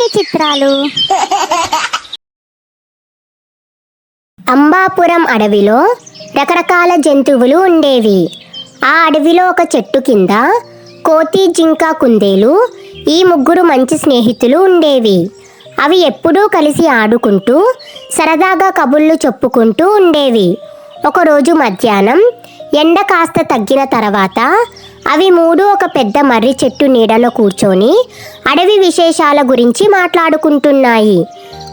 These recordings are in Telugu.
కొన్ని చిత్రాలు? అంబాపురం అడవిలో రకరకాల జంతువులు ఉండేవి. ఆ అడవిలో ఒక చెట్టు కింద కోతి జింక కుందేలు ఈ ముగ్గురు మంచి స్నేహితులు ఉండేవి. అవి ఎప్పుడూ కలిసి ఆడుకుంటూ సరదాగా కబుర్లు చెప్పుకుంటూ ఉండేవి. ఒకరోజు మధ్యాహ్నం ఎండ కాస్త తగ్గిన తర్వాత అవి మూడు ఒక పెద్ద మర్రి చెట్టు నీడలో కూర్చొని అడవి విశేషాల గురించి మాట్లాడుకుంటున్నాయి.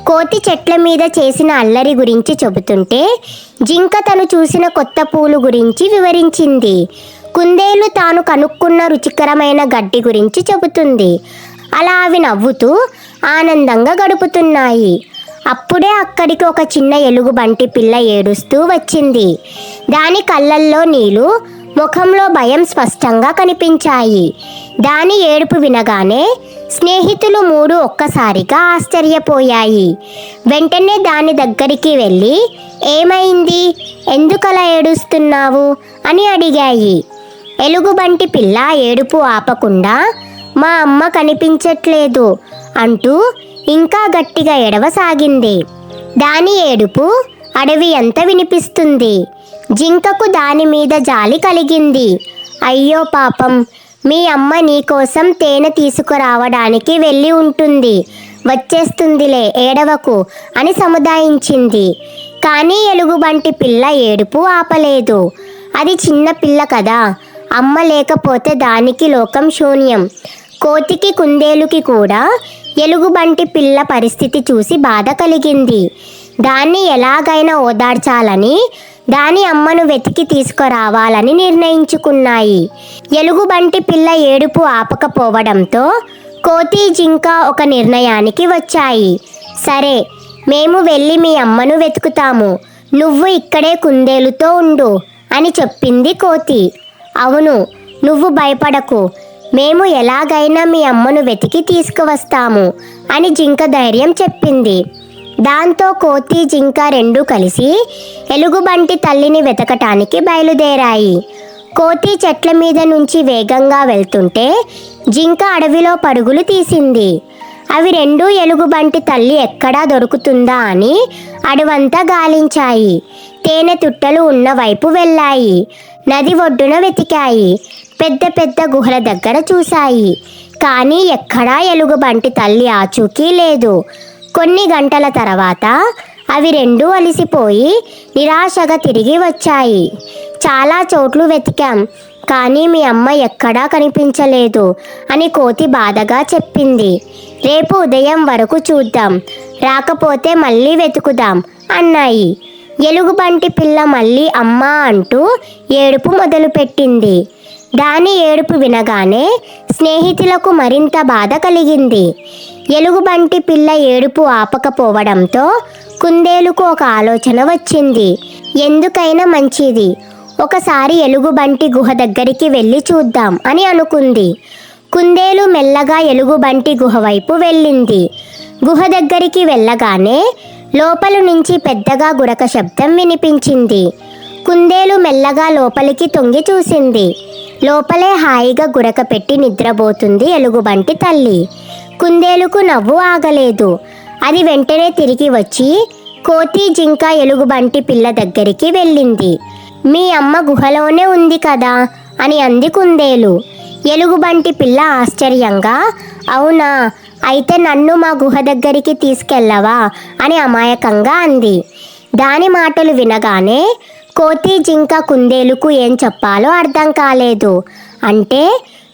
కోతి చెట్ల మీద చేసిన అల్లరి గురించి చెబుతుంటే జింక తను చూసిన కొత్త పూలు గురించి వివరించింది. కుందేలు తాను కనుక్కున్న రుచికరమైన గడ్డి గురించి చెబుతుంది. అలా అవి నవ్వుతూ ఆనందంగా గడుపుతున్నాయి. అప్పుడే అక్కడికి ఒక చిన్న ఎలుగుబంటి పిల్ల ఏడుస్తూ వచ్చింది. దాని కళ్ళల్లో నీళ్ళు ముఖంలో భయం స్పష్టంగా కనిపించాయి. దాని ఏడుపు వినగానే స్నేహితులు మూడు ఒక్కసారిగా ఆశ్చర్యపోయాయి. వెంటనే దాని దగ్గరికి వెళ్ళి ఏమైంది? ఎందుకలా ఏడుస్తున్నావు? అని అడిగాయి. ఎలుగుబంటి పిల్ల ఏడుపు ఆపకుండా మా అమ్మ కనిపించట్లేదు అంటూ ఇంకా గట్టిగా ఎడవసాగింది దాని ఏడుపు అడవి ఎంత వినిపిస్తుంది. జింకకు దాని మీద జాలి కలిగింది. అయ్యో పాపం మీ అమ్మ నీకోసం తేనె తీసుకురావడానికి వెళ్ళి ఉంటుంది. వచ్చేస్తుందిలే ఏడవకు అని సముదాయించింది. కానీ ఎలుగుబంటి పిల్ల ఏడుపు ఆపలేదు. అది చిన్న పిల్ల కదా అమ్మ లేకపోతే దానికి లోకం శూన్యం. కోతికి కుందేలుకి కూడా ఎలుగుబంటి పిల్ల పరిస్థితి చూసి బాధ కలిగింది. దాన్ని ఎలాగైనా ఓదార్చాలని దాని అమ్మను వెతికి తీసుకురావాలని నిర్ణయించుకున్నాయి. ఎలుగుబంటి పిల్ల ఏడుపు ఆపకపోవడంతో కోతి జింక ఒక నిర్ణయానికి వచ్చాయి. సరే మేము వెళ్ళి మీ అమ్మను వెతుకుతాము. నువ్వు ఇక్కడే కుందేలుతో ఉండు అని చెప్పింది కోతి. అవును నువ్వు భయపడకు. మేము ఎలాగైనా మీ అమ్మను వెతికి తీసుకువస్తాము అని జింక ధైర్యం చెప్పింది. దాంతో కోతి జింక రెండు కలిసి ఎలుగుబంటి తల్లిని వెతకటానికి బయలుదేరాయి. కోతి చెట్ల మీద నుంచి వేగంగా వెళ్తుంటే జింక అడవిలో పరుగులు తీసింది. అవి రెండూ ఎలుగుబంటి తల్లి ఎక్కడా దొరుకుతుందా అని అడవంతా గాలించాయి. తేనె తుట్టలు ఉన్న వైపు వెళ్ళాయి. నది ఒడ్డున వెతికాయి. పెద్ద పెద్ద గుహల దగ్గర చూశాయి. కానీ ఎక్కడా ఎలుగుబంటి తల్లి ఆచూకీ లేదు. కొన్ని గంటల తర్వాత అవి రెండూ అలిసిపోయి నిరాశగా తిరిగి వచ్చాయి. చాలా చోట్లు వెతికాం కానీ మీ అమ్మ ఎక్కడా కనిపించలేదు అని కోతి బాధగా చెప్పింది. రేపు ఉదయం వరకు చూద్దాం రాకపోతే మళ్ళీ వెతుకుదాం అన్నాయి. ఎలుగుబంటి పిల్ల మళ్ళీ అమ్మా అంటూ ఏడుపు మొదలుపెట్టింది. దాని ఏడుపు వినగానే స్నేహితులకు మరింత బాధ కలిగింది. ఎలుగుబంటి పిల్ల ఏడుపు ఆపకపోవడంతో కుందేలుకు ఒక ఆలోచన వచ్చింది. ఎందుకైనా మంచిది. ఒకసారి ఎలుగుబంటి గుహ దగ్గరికి వెళ్ళి చూద్దాం అని అనుకుంది. కుందేలు మెల్లగా ఎలుగుబంటి గుహ వైపు వెళ్ళింది. గుహ దగ్గరికి వెళ్ళగానే లోపల నుంచి పెద్దగా గురక శబ్దం వినిపించింది. కుందేలు మెల్లగా లోపలికి తొంగి చూసింది. లోపలే హాయిగా గురక పెట్టి నిద్రపోతుంది ఎలుగుబంటి తల్లి. కుందేలుకు నవ్వు ఆగలేదు. అది వెంటనే తిరిగి వచ్చి కోతి జింక ఎలుగుబంటి పిల్ల దగ్గరికి వెళ్ళింది. మీ అమ్మ గుహలోనే ఉంది కదా అని అంది కుందేలు. ఎలుగుబంటి పిల్ల ఆశ్చర్యంగా అవునా అయితే నన్ను మా గుహ దగ్గరికి తీసుకెళ్ళవా అని అమాయకంగా అంది. దాని మాటలు వినగానే కోతి జింక కుందేలుకు ఏం చెప్పాలో అర్థం కాలేదు. అంటే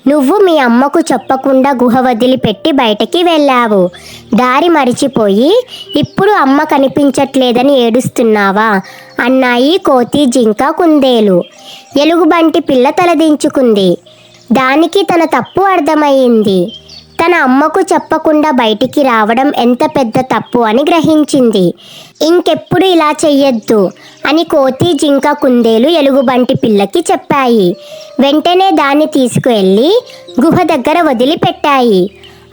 నువ్వు మీ అమ్మకు చెప్పకుండా గుహ వదిలిపెట్టి బయటకి వెళ్ళావు. దారి మరిచిపోయి ఇప్పుడు అమ్మ కనిపించట్లేదని ఏడుస్తున్నావా? అన్నాయి కోతి జింక కుందేలు. ఎలుగుబంటి పిల్ల తలదించుకుంది. దానికి తన తప్పు అర్థమయ్యింది తన అమ్మకు చెప్పకుండా బయటికి రావడం ఎంత పెద్ద తప్పు అని గ్రహించింది. ఇంకెప్పుడు ఇలా చెయ్యొద్దు అని కోతి జింక కుందేలు ఎలుగుబంటి పిల్లకి చెప్పాయి. వెంటనే దాన్ని తీసుకువెళ్ళి గుహ దగ్గర వదిలిపెట్టాయి.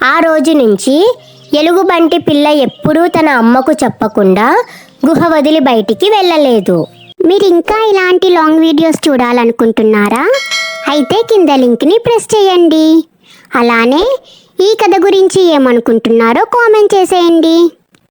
ఆ రోజు నుంచి ఎలుగుబంటి పిల్ల ఎప్పుడూ తన అమ్మకు చెప్పకుండా గుహ వదిలి బయటికి వెళ్ళలేదు. మీరు ఇంకా ఇలాంటి లాంగ్ వీడియోస్ చూడాలనుకుంటున్నారా? అయితే కింద లింక్ని ప్రెస్ చేయండి. అలానే ఈ కథ గురించి ఏమనుకుంటున్నారో కామెంట్ చేసేయండి.